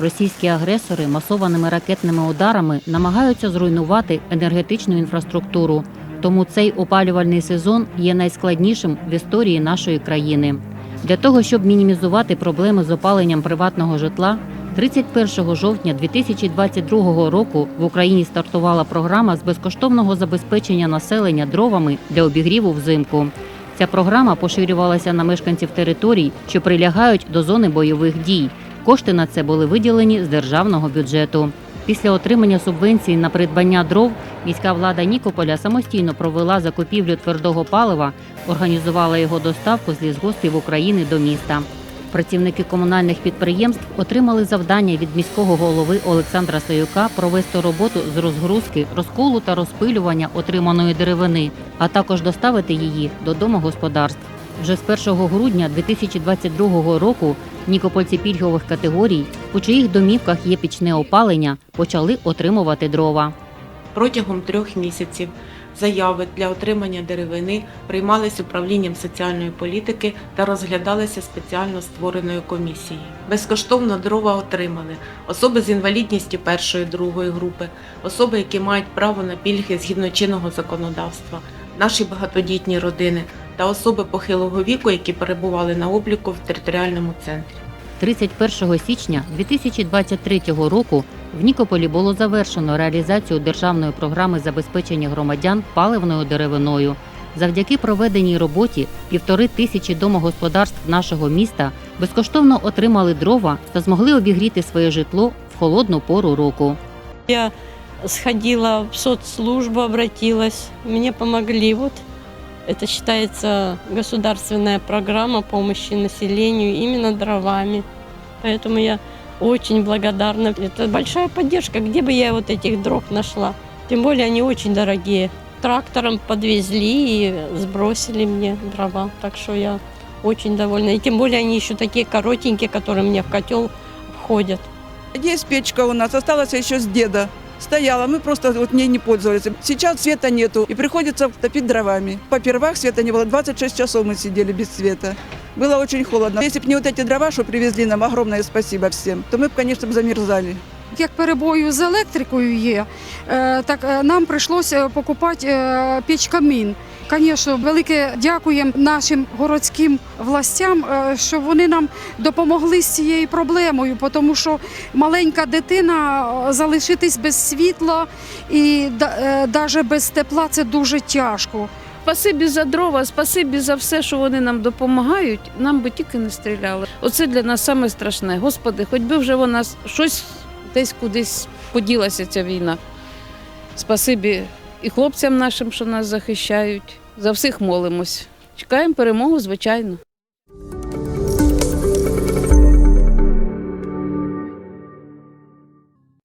Російські агресори масованими ракетними ударами намагаються зруйнувати енергетичну інфраструктуру. Тому цей опалювальний сезон є найскладнішим в історії нашої країни. Для того, щоб мінімізувати проблеми з опаленням приватного житла, 31 жовтня 2022 року в Україні стартувала програма з безкоштовного забезпечення населення дровами для обігріву взимку. Ця програма поширювалася на мешканців територій, що прилягають до зони бойових дій. Кошти на це були виділені з державного бюджету. Після отримання субвенції на придбання дров міська влада Нікополя самостійно провела закупівлю твердого палива, організувала його доставку з лісгоспів України до міста. Працівники комунальних підприємств отримали завдання від міського голови Олександра Союка провести роботу з розгрузки, розколу та розпилювання отриманої деревини, а також доставити її до домогосподарств. Вже з 1 грудня 2022 року нікопольці пільгових категорій, у чиїх домівках є пічне опалення, почали отримувати дрова. Протягом трьох місяців заяви для отримання деревини приймались управлінням соціальної політики та розглядалися спеціально створеною комісією. Безкоштовно дрова отримали особи з інвалідністю першої другої групи, особи, які мають право на пільги згідно чинного законодавства, наші багатодітні родини та особи похилого віку, які перебували на обліку в територіальному центрі. 31 січня 2023 року в Нікополі було завершено реалізацію державної програми забезпечення громадян паливною деревиною. Завдяки проведеній роботі півтори тисячі домогосподарств нашого міста безкоштовно отримали дрова та змогли обігріти своє житло в холодну пору року. Я сходила в соцслужбу, обратилась, мне помогли. Вот это считается государственная программа помощи населению именно дровами. Поэтому я очень благодарна. Это большая поддержка. Где бы я вот этих дров нашла? Тем более они очень дорогие. Трактором подвезли и сбросили мне дрова. Так что я очень довольна. И тем более они еще такие коротенькие, которые мне в котел входят. Есть печка у нас, осталась еще с деда. Стояла, мы просто вот ней не пользовались. Сейчас света нету, и приходится топить дровами. Попервах света не было, 26 часов мы сидели без света. Было очень холодно. Если бы не вот эти дрова, что привезли нам, огромное спасибо всем, то мы бы, конечно, б Як перебою з електрикою є, е, так е, нам прийшлося покупати е, піч камін. Звісно, велике дякуємо нашим городським властям, що вони нам допомогли з цією проблемою, тому що маленька дитина залишитись без світла і навіть без тепла це дуже тяжко. Спасибі за дрова, спасибі за все, що вони нам допомагають. Нам би тільки не стріляли. Оце для нас саме. Господи, хоч би вже вона щось десь кудись поділася ця війна. Спасибі і хлопцям нашим, що нас захищають. За всіх молимось. Чекаємо перемогу, звичайно.